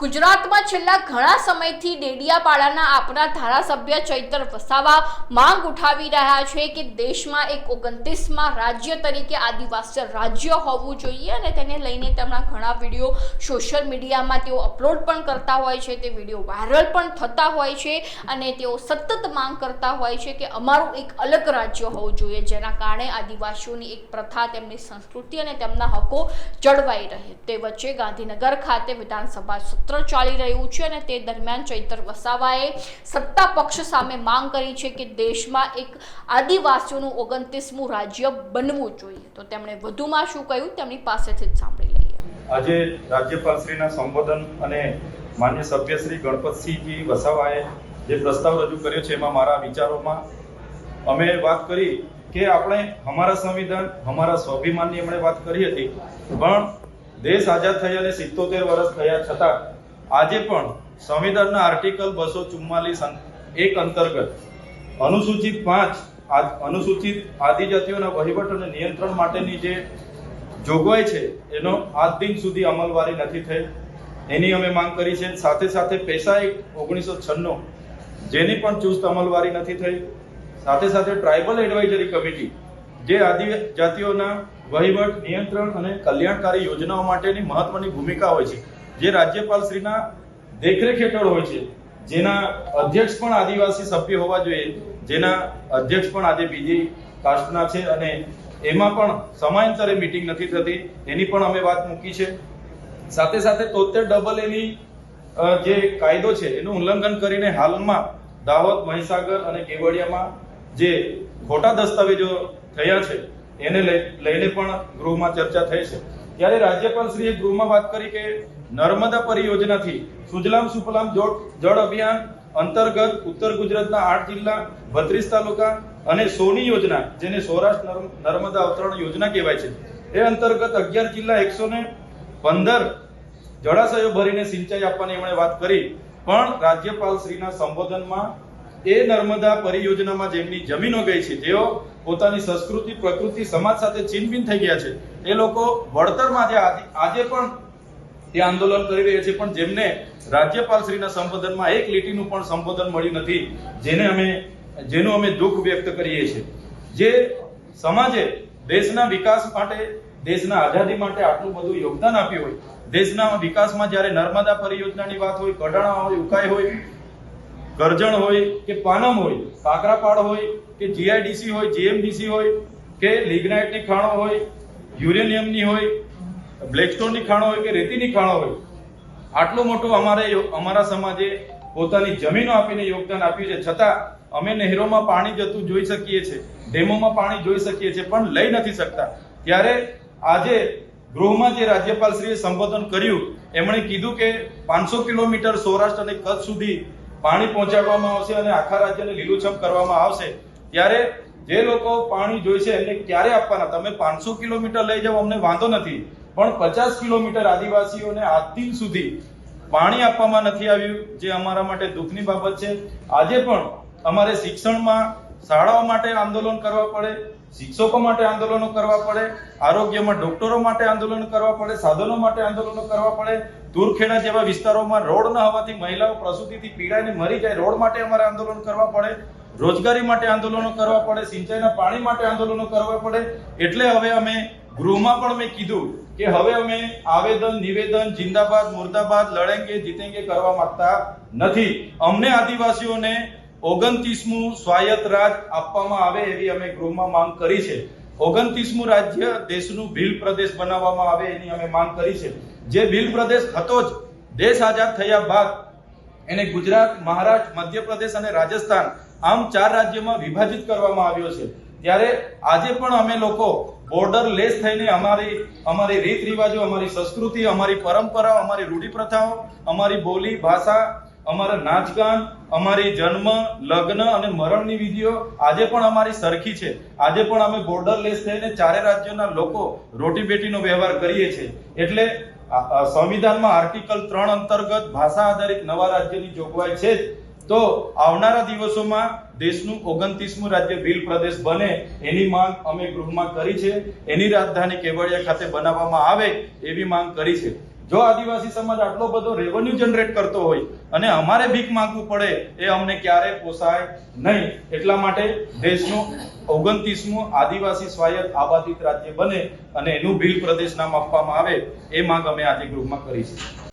ગુજરાતમાં છેલ્લા ઘણા સમયથી ડેડિયાપાડાના આપના ધારાસભ્ય ચૈતર વસાવા માંગ ઉઠાવી રહ્યા છે કે દેશમાં એક ઓગણત્રીસમાં રાજ્ય તરીકે આદિવાસી રાજ્ય હોવું જોઈએ અને તેને લઈને તેમના ઘણા વીડિયો સોશિયલ મીડિયામાં તેઓ અપલોડ પણ કરતા હોય છે, તે વીડિયો વાયરલ પણ થતા હોય છે અને તેઓ સતત માંગ કરતા હોય છે કે અમારું એક અલગ રાજ્ય હોવું જોઈએ, જેના કારણે આદિવાસીઓની એક પ્રથા, તેમની સંસ્કૃતિ અને તેમના હકો જળવાઈ રહે. તે વચ્ચે ગાંધીનગર ખાતે વિધાનસભા સત્ર ચાલી રહ્યું છે અને તે દરમિયાન ચૈતર વસાવાએ સત્તા પક્ષ સામે માંગ કરી છે કે દેશમાં એક આદિવાસીઓનું ઓગણત્રીસમું રાજ્ય બનવું જોઈએ. તો તેમણે વધુમાં શું કહ્યું? તેમની પાસેથી જ સાંભળી લઈએ. આજે રાજ્યપાલશ્રીના સંબોધન અને માન્ય સભ્યશ્રી ગણપતસિંહજી વસાવાએ જે પ્રસ્તાવ રજૂ કર્યો છે, એમાં મારા વિચારોમાં અમે વાત કરી કે આપણે અમારા સંવિધાન, અમારા સ્વાભિમાનની એમણે વાત કરી હતી. પણ દેશ આઝાદ થઈ અને સિત્તોતેર વર્ષ થયા છતાં આજે પણ સંવિધાનના આર્ટિકલ બસો ચુમ્માલીસ એક અંતર્ગત અનુસૂચિત પાંચ અનુસૂચિત આદિજાતિઓના વહીવટ અને નિયંત્રણ માટેની જે જોગવાઈ છે, એનો આજ દિન સુધી અમલવારી નથી થઈ. એની અમે માંગ કરી છે. સાથે સાથે પેશા એક ઓગણીસો છન્નો, જેની પણ ચુસ્ત અમલવારી નથી થઈ. સાથે સાથે ટ્રાઇબલ એડવાઇઝરી કમિટી, જે આદિજાતિઓના વહીવટ, નિયંત્રણ અને કલ્યાણકારી યોજનાઓ માટેની મહત્વની ભૂમિકા હોય છે. જે રાજ્યપાલશ્રીના દેખરેખ હેઠળ હોય છે, જેના અધ્યક્ષ પણ આદિવાસી સભ્ય હોવા જોઈએ, જેના અધ્યક્ષ પણ આજે બીજી કાસ્ટના છે અને એમાં પણ સમયાંતરે મીટિંગ નથી થતી, એની પણ અમે વાત મૂકી છે. સાથે સાથે તોતેર ડબલ એની જે કાયદો છે, એનું ઉલ્લંઘન કરીને હાલમાં દાહોદ, મહીસાગર અને કેવડિયામાં જે ખોટા દસ્તાવેજો થયા છે, એને લઈ- લઈને પણ ગૃહમાં ચર્ચા થઈ છે. ત્યારે રાજ્યપાલશ્રીએ ગૃહમાં વાત કરી કે નર્મદા પરિયોજનાથી સુજલામ સુફલામ જળ અભિયાન અંતર્ગત ઉત્તર ગુજરાતના આઠ જિલ્લા, બત્રીસ તાલુકા અને સોની યોજના, જેને સૌરાષ્ટ્ર નર્મ- નર્મદા અવતરણ યોજના કહેવાય છે, એ અંતર્ગત અગિયાર જિલ્લા એકસો ને પંદર જળાશયો ભરીને સિંચાઈ આપવાની એમણે વાત કરી. પણ રાજ્યપાલ શ્રીના સંબોધનમાં એ નર્મદા પરિયોજનામાં જેમની જમીનો ગઈ છે, જેઓ પોતાની સંસ્કૃતિ, પ્રકૃતિ, સમાજ સાથે છીનભીન થઈ ગયા છે, એ લોકો વળતરમાં જે આજે પણ તે આંદોલન કરી રહ્યા છે, પણ જેમને રાજ્યપાલ શ્રીના સંબોધનમાં એક લીટીનું પણ સંબોધન મળ્યું નથી, જેને અમે, જેનું અમે દુઃખ વ્યક્ત કરીએ છીએ. જે સમાજે દેશના વિકાસ માટે, દેશના આઝાદી માટે આટલું બધું યોગદાન આપ્યું હોય, દેશના વિકાસમાં જ્યારે નર્મદા પરિયોજનાની વાત હોય કડાણા હોય, ઉકાઈ હોય કરજણ હોય કે પાનમ હોય કાકરાપાડ હોય કે જીઆઈડીસી હોય જીએમડીસી હોય કે લિગ્નાઇટની ખાણો હોય, યુરેનિયમની હોય, બ્લેકસ્ટોનની ખાણો હોય કે રેતીની ખાણો હોય, આટલું મોટું અમારે અમારા સમાજે પોતાની જમીનો આપીને યોગદાન આપ્યું છે. છતાં અમે નહેરોમાં પાણી જતું જોઈ શકીએ છીએ, ડેમોમાં પાણી જોઈ શકીએ છીએ, પણ લઈ નથી શકતા. ત્યારે આજે ગૃહમાં જે રાજ્યપાલશ્રીએ સંબોધન કર્યું, એમણે કીધું કે પાંચસો કિલોમીટર સૌરાષ્ટ્ર અને કચ્છ સુધી પાણી પહોંચાડવામાં આવશે અને આખા રાજ્યને લીલુંછમ કરવામાં આવશે. ત્યારે જે લોકો પાણી જોઈશે, એમને ક્યારે આપવાના? તમે પાંચસો કિલોમીટર લઈ જાઓ, અમને વાંધો નથી. પણ પચાસ કિલોમીટર આદિવાસીઓને આજ સુધી પાણી આપવામાં નથી આવ્યું, જે અમારા માટે દુઃખની બાબત છે. આજે પણ અમારે શિક્ષણમાં શાળાઓ માટે આંદોલન કરવા પડે. શિક્ષકો માટે આંદોલનો કરવા પડે, આરોગ્યમાં ડોક્ટરો માટે આંદોલન કરવા પડે, સાધનો માટે આંદોલનો કરવા પડે. દૂરખેડા જેવા વિસ્તારોમાં રોડ ન હોવાથી મહિલાઓ પ્રસૂતિથી પીડાઈને મરી જાય. રોડ માટે અમારે આંદોલન કરવા પડે. રોજગારી માટે આંદોલનો કરવા પડે. સિંચાઈના પાણી માટે આંદોલનો કરવા પડે. એટલે હવે અમે ગૃહમાં પણ મેં કીધું કે હવે અમે આવેદન, નિવેદન, જિંદાબાદ, મુર્દાબાદ, લડેંગે, જીતેંગે કરવા માંગતા નથી. અમને આદિવાસીઓને ઓગણત્રીસમું સ્વાયત્ત રાજ આપવામાં આવે એવી અમે ગૃહમાં માંગ કરી છે. ઓગણત્રીસમું રાજ્ય દેશનું ભીલ પ્રદેશ બનાવવામાં આવે એની અમે માંગ કરી છે. જે ભીલ પ્રદેશ હતો જ, દેશ આઝાદ થયા બાદ એને ગુજરાત, મહારાષ્ટ્ર, મધ્યપ્રદેશ અને રાજસ્થાન આમ ચાર રાજ્યમાં વિભાજિત કરવામાં આવ્યો છે. ત્યારે આજે પણ અમે લોકો બોર્ડર લેસ થઈને અમારી અમારી રીત રિવાજો અમારી સંસ્કૃતિ, અમારી પરંપરાઓ, અમારી રૂઢિપ્રથાઓ, અમારી બોલી, ભાષા અમારા નાચગાન, અમારી જન્મ, લગ્ન અને મરણની વિધિઓ આજે પણ અમારી સરખી છે. આજે પણ અમે બોર્ડર લેસ થઈને ચારે રાજ્યોના લોકો રોટી બેટીનો વ્યવહાર કરીએ છીએ. એટલે સંવિધાનમાં આર્ટિકલ ત્રણ અંતર્ગત ભાષા આધારિત નવા રાજ્યની જોગવાઈ છે તો આવનારા દિવસોમાં દેશનું ઓગણત્રીસમું રાજ્ય ભીલ પ્રદેશ બને એની માંગ અમે ગૃહમાં કરી છે. એની રાજધાની કેવડિયા ખાતે બનાવવામાં આવે એવી માંગ કરી છે. જો આદિવાસી સમાજ આટલો બધો રેવન્યુ જનરેટ કરતો હોય અને અમારે ભીખ માંગવું પડે એ અમને ક્યારે પોસાય નહીં. એટલા માટે દેશનું ઓગણત્રીસમું આદિવાસી સ્વાયત્ત આબાદિત રાજ્ય બને અને એનું બિલ પ્રદેશ નામ આપવામાં આવે એ માંગ અમે આજે ગૃહમાં કરી છે